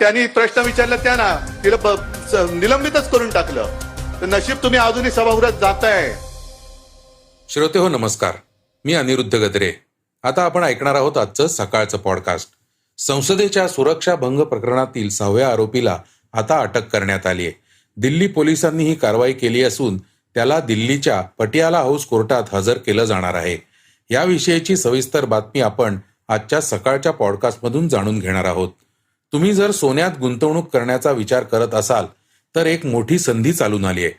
त्यांनी प्रश्न विचारला त्यांना तिला निलंबितच करून टाकलं. तर नशीब तुम्ही अजूनही सभागृहात जाताय. श्रोते हो नमस्कार. मी अनिरुद्ध गद्रे. आता आपण ऐकणार आहोत आजचं सकाळचं पॉडकास्ट संसदेच्या सुरक्षा भंग प्रकरणातील सहाव्या आरोपीला आता अटक करण्यात आली आहे. दिल्ली पोलिसांनी ही कारवाई केली असून त्याला दिल्लीच्या पटियाला हाऊस कोर्टात हजर केलं जाणार आहे. याविषयीची सविस्तर बातमी आपण आजच्या सकाळच्या पॉडकास्टमधून जाणून घेणार आहोत. तुम्ही जर सोन्यात गुंतवणूक करण्याचा विचार करत असाल तर एक मोठी संधी चालून आली आहे.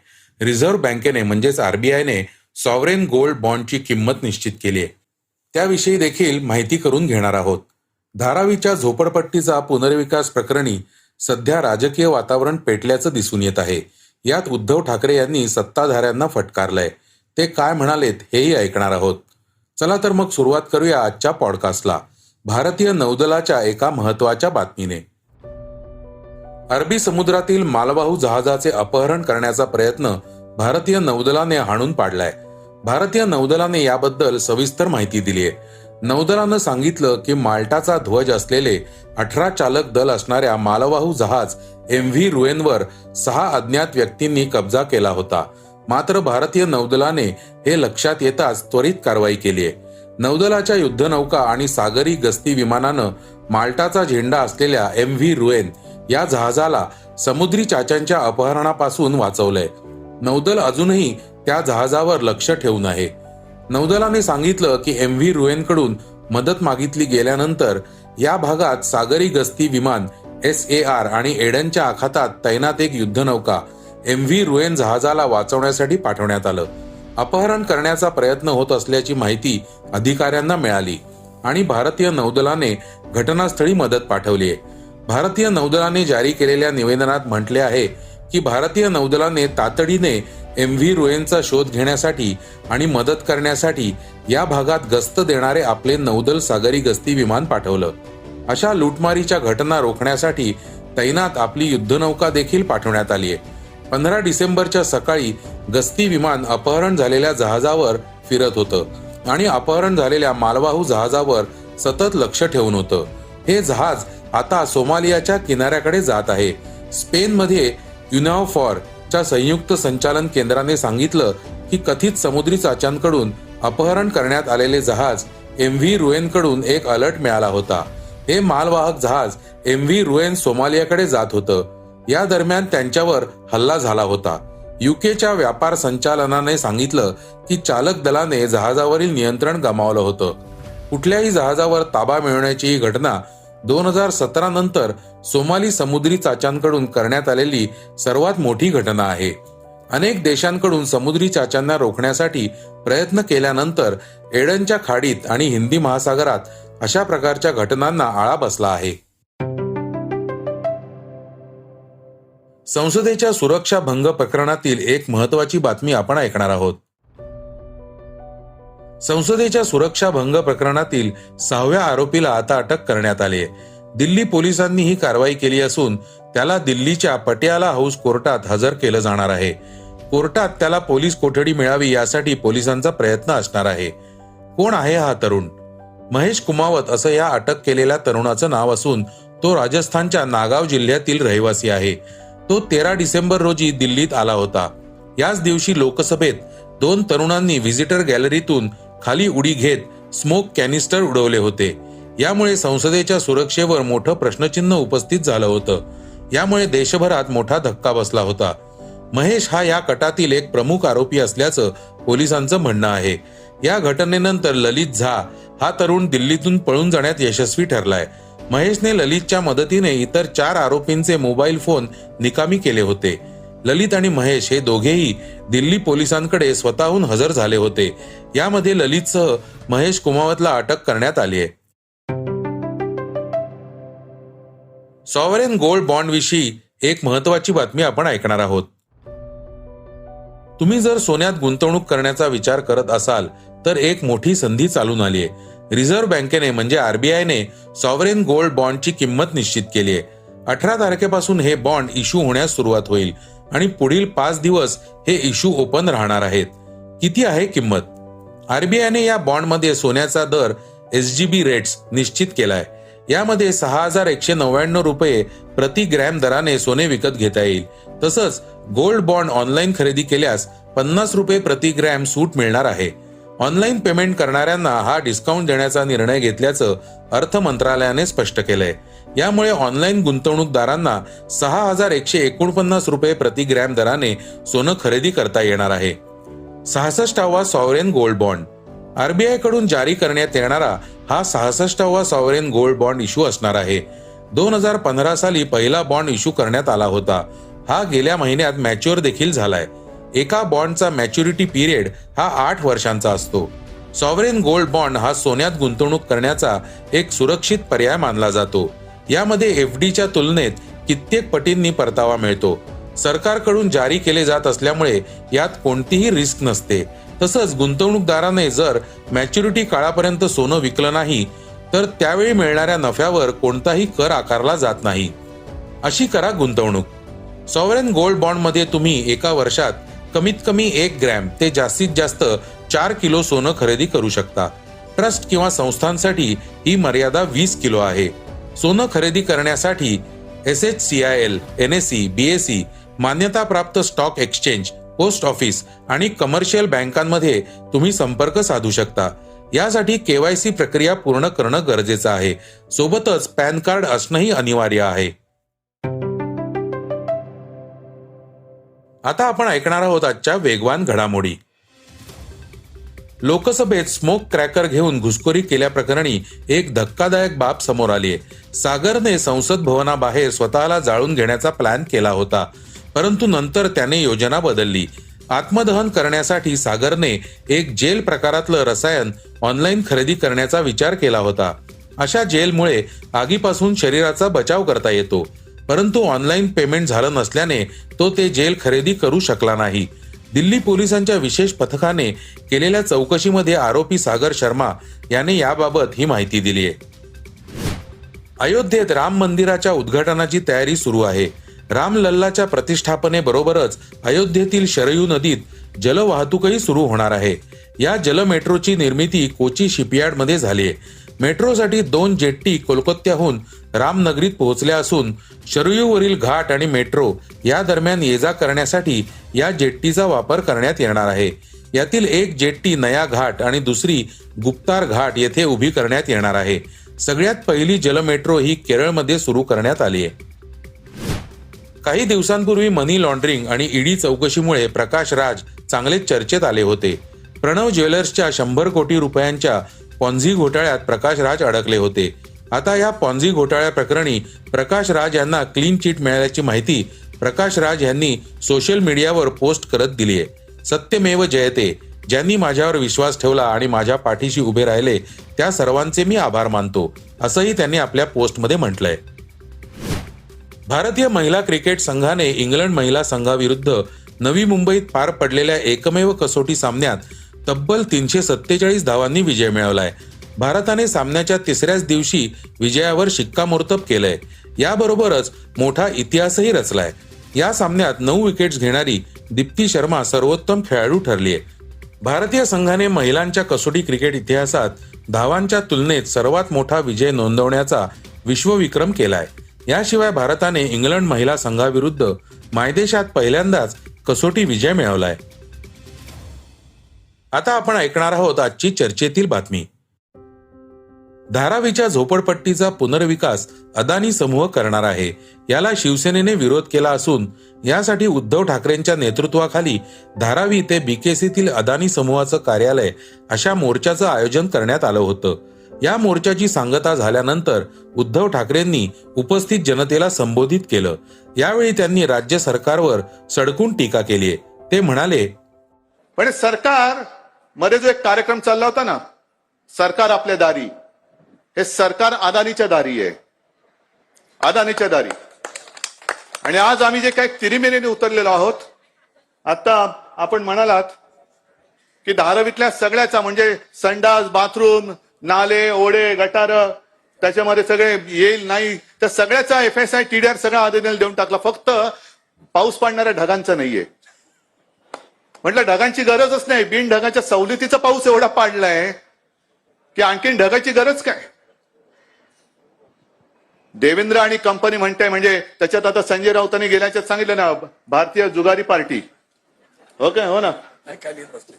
रिझर्व्ह बँकेने म्हणजेच आरबीआयने सॉवरेन गोल्ड बॉन्डची किंमत निश्चित केली आहे. त्याविषयी देखील माहिती करून घेणार आहोत. धारावीच्या झोपडपट्टीचा पुनर्विकास प्रकरणी सध्या राजकीय वातावरण पेटल्याचं दिसून येत आहे. यात उद्धव ठाकरे यांनी सत्ताधाऱ्यांना फटकारलंय. ते काय म्हणालेत हेही ऐकणार आहोत. चला तर मग सुरुवात करूया आजच्या पॉडकास्टला. भारतीय नौदलाच्या एका महत्त्वाच्या बातमीने. अरबी समुद्रातील मालवाहू जहाजाचे अपहरण करण्याचा प्रयत्न भारतीय नौदलाने हाणून पाडलाय. भारतीय नौदलाने याबद्दल सविस्तर माहिती दिली आहे. नौदलानं सांगितलं की माल्टाचा ध्वज असलेले अठरा चालक दल असणाऱ्या मालवाहू जहाज एम व्ही रुएनवर सहा अज्ञात व्यक्तींनी कब्जा केला होता. मात्र भारतीय नौदलाने हे लक्षात येताच त्वरित कारवाई केली आहे. नौदलाच्या युद्धनौका आणि सागरी गस्ती विमानानं माल्टाचा झेंडा असलेल्या एम व्ही रुएन या जहाजाला समुद्री चाच्यांच्या अपहरणापासून वाचवलंय. नौदल अजूनही त्या जहाजावर लक्ष ठेवून आहे. नौदलाने सांगितलं की एम व्ही रुएनकडून मदत मागितली गेल्यानंतर या भागात सागरी गस्ती विमान एस ए आर आणि एडनच्या आखातात तैनात एक युद्धनौका एम व्ही रुएन जहाजाला वाचवण्यासाठी पाठवण्यात आलं. अपहरण करण्याचा प्रयत्न होत असल्याची माहिती अधिकाऱ्यांना मिळाली आणि भारतीय नौदलाने घटनास्थळी मदत पाठवली आहे भारतीय नौदलाने जारी केलेल्या निवेदनात म्हटले आहे की भारतीय नौदलाने तातडीने एम व्ही रुएनचा शोध घेण्यासाठी आणि मदत करण्यासाठी या भागात गस्त देणारे आपले नौदल सागरी गस्ती विमान पाठवलं. अशा लुटमारीच्या घटना रोखण्यासाठी तैनात आपली युद्धनौका देखील पाठवण्यात आली आहे पंधरा डिसेंबरच्या सकाळी गस्ती विमान अपहरण झालेल्या जहाजावर फिरत होतं आणि अपहरण झालेल्या मालवाहू जहाजावर सतत लक्ष ठेवून होतं. हे जहाज आता सोमालियाच्या किनाऱ्याकडे जात आहे. स्पेनमध्ये युनावफॉर च्या संयुक्त संचालन केंद्राने सांगितलं की कथित समुद्री चाच्यांकडून अपहरण करण्यात आलेले जहाज एम व्ही रुएनकडून एक अलर्ट मिळाला होता. हे मालवाहक जहाज एम व्ही रुएन सोमालियाकडे जात होतं. या दरम्यान त्यांच्यावर हल्ला झाला होता. युकेच्या व्यापार संचालनाने सांगितलं की चालक दलाने जहाजावरील नियंत्रण गमावलं होतं. कुठल्याही जहाजावर ताबा मिळवण्याची ही घटना दोन हजार सतरा नंतर सोमाली समुद्री चाच्यांकडून करण्यात आलेली सर्वात मोठी घटना आहे. अनेक देशांकडून समुद्री चाच्यांना रोखण्यासाठी प्रयत्न केल्यानंतर एडनच्या खाडीत आणि हिंदी महासागरात अशा प्रकारच्या घटनांना आळा बसला आहे. संसदेच्या सुरक्षा भंग प्रकरणातील एक महत्वाची बातमी आपण ऐकणार आहोत. संसदेच्या सुरक्षा भंग प्रकरणातील सहाव्या आरोपीला आता अटक करण्यात आली आहे. दिल्ली पोलिसांनी ही कारवाई केली असून त्याला दिल्लीच्या पटियाला हाऊस कोर्टात हजर केलं जाणार आहे. कोर्टात त्याला पोलीस कोठडी मिळावी यासाठी पोलिसांचा प्रयत्न असणार आहे. कोण आहे हा तरुण? महेश कुमावत असं या अटक केलेल्या तरुणाचं नाव असून तो राजस्थानच्या नागाव जिल्ह्यातील रहिवासी आहे. तो तेरा डिसेंबर रोजी दिल्लीत आला होता. याच दिवशी लोकसभेत दोन तरुणांनी व्हिजिटर गॅलरीतून खाली उडी घेत स्मोक कॅनिस्टर उडवले होते. यामुळे संसदेच्या सुरक्षेवर मोठं प्रश्नचिन्ह उपस्थित झालं होतं. यामुळे देशभरात मोठा धक्का बसला होता. महेश हा या कटातील एक प्रमुख आरोपी असल्याचं पोलिसांचं म्हणणं आहे. या घटनेनंतर ललित झा हा तरुण दिल्लीतून पळून जाण्यात यशस्वी ठरलाय. महेशने ललितच्या मदतीने इतर चार आरोपींचे मोबाईल फोन निकामी केले होते. ललित आणि महेश हे दोघेही दिल्ली पोलिसांकडे स्वतःहून हजर झाले होते. यामध्ये ललितसह महेश कुमावतला अटक करण्यात आली आहे. सॉवरेन गोल्ड बॉन्ड विषयी एक महत्वाची बातमी आपण ऐकणार आहोत. तुम्ही जर सोन्यात गुंतवणूक करण्याचा विचार करत असाल तर एक मोठी संधी चालून आली आहे रिझर्व्ह बँकेने म्हणजे आरबीआयने सॉवरेन गोल्ड बॉन्डची किंमत निश्चित केली आहे. अठरा तारखेपासून हे बॉन्ड इश्यू होण्यास सुरुवात होईल आणि पुढील पाच दिवस हे इश्यू ओपन राहणार आहेत. किती आहे किंमत? आरबीआयने या बॉन्डमध्ये सोन्याचा दर एस जी बी रेट्स निश्चित केलाय. यामध्ये सहा हजार एकशे नव्याण्णव रुपये प्रति ग्रॅम दराने सोने विकत घेता येईल. तसंच गोल्ड बॉन्ड ऑनलाईन खरेदी केल्यास पन्नास रुपये प्रति ग्रॅम सूट मिळणार आहे. ऑनलाईन पेमेंट करणाऱ्यांना हा डिस्काउंट देण्याचा निर्णय घेतल्याचं अर्थ मंत्रालयाने स्पष्ट केलंय. यामुळे ऑनलाईन गुंतवणूकदारांना सहा हजार एकशे एकोणपन्नास रुपये प्रति ग्रॅम दराने सोनं खरेदी करता येणार आहे. सहासष्टावा सॉवरेन गोल्ड बॉन्ड. आरबीआयकडून जारी करण्यात येणारा हा सहासष्टावा सॉवरेन गोल्ड बॉन्ड इश्यू असणार आहे. दोन हजार पंधरा साली पहिला बॉन्ड इश्यू करण्यात आला होता. हा गेल्या महिन्यात मॅच्युअर देखील झालाय. एका बॉन्डचा मॅच्युरिटी पिरियड हा आठ वर्षांचा असतो. सॉवरेन गोल्ड बॉन्ड हा सोन्यात गुंतवणूक करण्याचा एक सुरक्षित पर्याय मानला जातो. यामध्ये एफ डीच्या तुलनेत कित्येक पटींनी परतावा मिळतो. सरकारकडून जारी केले जात असल्यामुळे यात कोणतीही रिस्क नसते. तसंच गुंतवणूकदाराने जर मॅच्युरिटी काळापर्यंत सोनं विकलं नाही तर त्यावेळी मिळणाऱ्या नफ्यावर कोणताही कर आकारला जात नाही. अशी करा गुंतवणूक. सॉवरेन गोल्ड बॉन्डमध्ये तुम्ही एका वर्षात कमीत कमी एक ग्रॅम. ते जास्तीत जास्त चार किलो सोनं खरेदी करू शकता. ट्रस्ट किंवा संस्थांसाठी ही मर्यादा वीस किलो आहे. सोनं खरेदी करण्यासाठी S H C I L N S C B S C मान्यताप्राप्त स्टॉक एक्सचेंज पोस्ट ऑफिस आणि कमर्शियल बँकांमध्ये तुम्ही संपर्क साधू शकता. यासाठी केवायसी प्रक्रिया पूर्ण करणं गरजेचं आहे. सोबतच पॅन कार्ड असणंही अनिवार्य आहे. आता आपण ऐकणार आहोत आजच्या वेगवान घडामोडी. लोकसभेत स्मोक क्रॅकर घेऊन घुसखोरी केल्याप्रकरणी एक धक्कादायक बाब समोर आली आहे सागरने संसद भवनाबाहेर स्वतःला जाळून घेण्याचा प्लॅन केला होता परंतु नंतर त्याने योजना बदलली. आत्मदहन करण्यासाठी सागरने एक जेल प्रकारातलं रसायन ऑनलाईन खरेदी करण्याचा विचार केला होता. अशा जेलमुळे आगीपासून शरीराचा बचाव करता येतो. परंतु ऑनलाईन पेमेंट झालं नसल्याने तो ते जेल खरेदी करू शकला नाही. दिल्ली पोलिसांच्या विशेष पथकाने केलेल्या चौकशीमध्ये आरोपी सागर शर्मा याने याबाबत ही माहिती दिली आहे. अयोध्येत राम मंदिराच्या उद्घाटनाची तयारी सुरू आहे. राम लल्लाच्या प्रतिष्ठापनेबरोबरच अयोध्येतील शरयू नदीत जलवाहतूकही सुरू होणार आहे. या जल मेट्रोची निर्मिती कोची शिपयार्डमध्ये झाली आहे. मेट्रोसाठी दोन जेट्टी कोलकात्याहून रामनगरीत पोहोचल्या असून शरयूवरील घाट आणि मेट्रो या दरम्यान ये जा करण्यासाठी या जेट्टीचा वापर करण्यात येणार आहे. यातील एक जेट्टी नया घाट आणि दुसरी गुप्तार घाट येथे उभी करण्यात येणार आहे. सगळ्यात पहिली जल मेट्रो ही केरळमध्ये सुरू करण्यात आली आहे. काही दिवसांपूर्वी मनी लॉन्ड्रिंग आणि ईडी चौकशीमुळे प्रकाश राज चांगलेच चर्चेत आले होते. प्रणव ज्वेलर्सच्या शंभर कोटी रुपयांच्या पॉन्झी घोटाळ्यात प्रकाश राज अडकले होते. आता या पॉन्झी घोटाळ्या प्रकरणी प्रकाश राज यांना क्लीन चिट मिळाल्याची माहिती प्रकाश राज यांनी सोशल मीडियावर पोस्ट करत दिली आहे. सत्यमेव जयते ज्यांनी माझ्यावर विश्वास ठेवला आणि माझ्या पाठीशी उभे राहिले त्या सर्वांचे मी आभार मानतो असंही त्यांनी आपल्या पोस्टमध्ये म्हटलंय. भारतीय महिला क्रिकेट संघाने इंग्लंड महिला संघाविरुद्ध नवी मुंबईत पार पडलेल्या एकमेव कसोटी सामन्यात तब्बल तीनशे सत्तेचाळीस धावांनी विजय मिळवलाय. भारताने सामन्याच्या तिसऱ्याच दिवशी विजयावर शिक्कामोर्तब केलंय. याबरोबरच मोठा इतिहासही रचलाय. या सामन्यात नऊ विकेट्स घेणारी दीप्ती शर्मा सर्वोत्तम खेळाडू ठरली आहे भारतीय संघाने महिलांच्या कसोटी क्रिकेट इतिहासात धावांच्या तुलनेत सर्वात मोठा विजय नोंदवण्याचा विश्वविक्रम केलाय. याशिवाय भारताने इंग्लंड महिला संघाविरुद्ध मायदेशात पहिल्यांदाच कसोटी विजय मिळवलाय. आता आपण ऐकणार आहोत आजची चर्चेतील बातमी. धारावीच्या झोपडपट्टीचा पुनर्विकास अदानी समूह करणार आहे. याला शिवसेनेने विरोध केला असून यासाठी उद्धव ठाकरेंच्या नेतृत्वाखाली धारावी ते बीकेसीतील अदानी समूहाचं कार्यालय अशा मोर्चाचं आयोजन करण्यात आलं होतं. या मोर्चाची सांगता झाल्यानंतर उद्धव ठाकरेंनी उपस्थित जनतेला संबोधित केलं. यावेळी त्यांनी राज्य सरकारवर सडकून टीका केली. ते म्हणाले पण सरकार मध्ये जो एक कार्यक्रम चालला होता ना सरकार आपल्या दारी. हे सरकार अदानीच्या दारी आहे अदानीच्या दारी. आणि आज आम्ही जे काही तिरिमेरीने उतरलेलो आहोत आता आपण म्हणालात की धारावीतल्या सगळ्याचा म्हणजे संडास बाथरूम नाले ओढे गटार त्याच्यामध्ये सगळे येईल नाही त्या सगळ्याचा एफ एस आय टीडीआर सगळा आदेश देऊन टाकला. फक्त पाऊस पाडणाऱ्या ढगांचा नाहीये. म्हटलं ढगांची गरजच नाही. बिन ढगाच्या सवलतीचा पाऊस एवढा पाडलाय की आणखीन ढगाची गरज काय? देवेंद्र आणि कंपनी म्हणते म्हणजे त्याच्यात आता संजय राऊतांनी गेल्याच्यात सांगितलं ना भारतीय जुगारी पार्टी. हो काय? हो ना?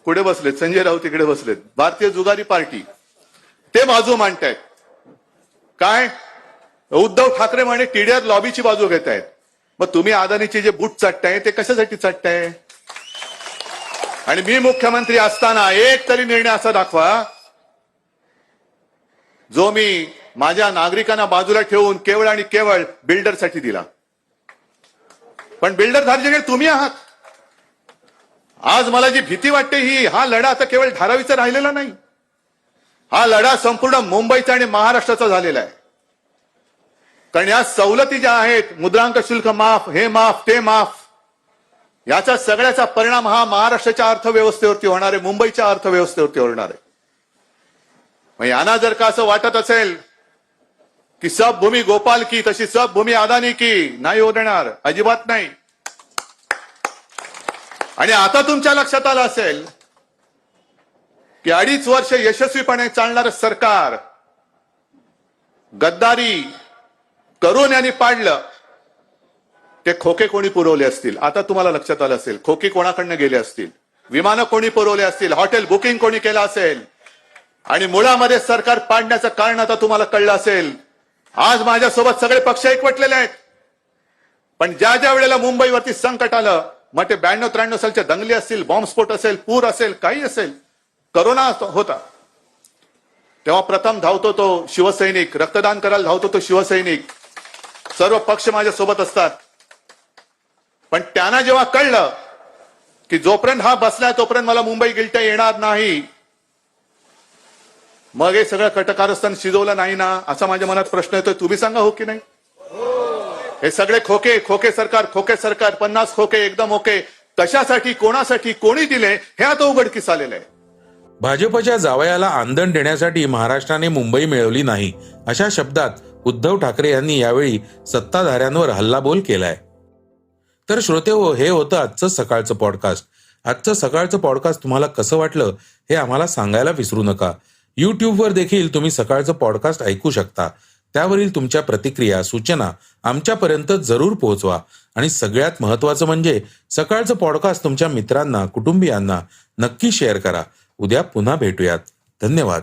पुढे बसलेत. संजय राऊत इकडे बसलेत. भारतीय जुगारी पार्टी. ते बाजू मांडतायत. काय? उद्धव ठाकरे म्हणे टीडीआर लॉबीची बाजू घेत आहेत मग तुम्ही अदानीचे जे बूट चाटताय ते कशासाठी चाटताय? आणि मी मुख्यमंत्री असताना एक तरी निर्णय असा दाखवा जो मी माझ्या नागरिकांना बाजूला ठेवून केवळ आणि केवळ बिल्डरसाठी दिला. पण बिल्डर धार्जिणे तुम्ही आहात. आज मला जी भीती वाटते ही हा लढा आता केवळ धारावीचा राहिलेला नाही. हा लढा संपूर्ण मुंबईचा आणि महाराष्ट्राचा झालेला आहे. कारण या सवलती ज्या आहेत मुद्रांक शुल्क माफ हे माफ ते माफ याचा सगळ्याचा परिणाम हा महाराष्ट्राच्या अर्थव्यवस्थेवरती होणार आहे मुंबईच्या अर्थव्यवस्थेवरती होणार आहे. मग यांना जर का असं वाटत असेल की सब भूमी गोपाल की तशी सब भूमी अदानी की नाही होणार अजिबात नाही. आणि आता तुमच्या लक्षात आलं असेल की अडीच वर्ष यशस्वीपणे चालणारं सरकार गद्दारी करून यांनी पाडलं. ते खोके कोणी पुरवले असतील? आता तुम्हाला लक्षात आलं असेल खोके कोणाकडनं गेले असतील? विमानं कोणी पुरवले असतील? हॉटेल बुकिंग कोणी केलं असेल? आणि मुळामध्ये सरकार पाडण्याचं कारण आता तुम्हाला कळलं असेल. आज माझ्यासोबत सगळे पक्ष एकवटलेले आहेत. पण ज्या ज्या वेळेला मुंबईवरती संकट आलं मग ते ब्याण्णव त्र्याण्णव सालच्या दंगली असतील बॉम्बस्फोट असेल पूर असेल काही असेल करोना होता. तेव्हा प्रथम धावतो तो शिवसैनिक रक्तदान करायला धावतो तो शिवसैनिक. सर्व पक्ष माझ्या सोबत असतात. पण त्यांना जेव्हा कळलं की जोपर्यंत हा बसलाय तोपर्यंत मला मुंबई गिलट्या येणार नाही. मग हे सगळं कटकारस्थान शिजवलं नाही ना असा माझ्या मनात प्रश्न येतोय. तुम्ही सांगा हो की नाही? हे सगळे खोके खोके सरकार खोके सरकार पन्नास खोके एकदम ओके. कशासाठी कोणासाठी कोणी दिले हे आता उघडकीस आलेलं आहे. भाजपच्या जावयाला आंदण देण्यासाठी महाराष्ट्राने मुंबई मिळवली नाही अशा शब्दात उद्धव ठाकरे यांनी यावेळी सत्ताधाऱ्यांवर हल्लाबोल केलाय. तर श्रोते हो हे होतं आजचं सकाळचं पॉडकास्ट आजचं सकाळचं पॉडकास्ट तुम्हाला कसं वाटलं हे आम्हाला सांगायला विसरू नका. यूट्यूबवर देखील तुम्ही सकाळचं पॉडकास्ट ऐकू शकता. त्यावरील तुमच्या प्रतिक्रिया सूचना आमच्यापर्यंत जरूर पोहोचवा. आणि सगळ्यात महत्वाचं म्हणजे सकाळचं पॉडकास्ट तुमच्या मित्रांना कुटुंबियांना नक्की शेअर करा. उद्या पुन्हा भेटूयात. धन्यवाद.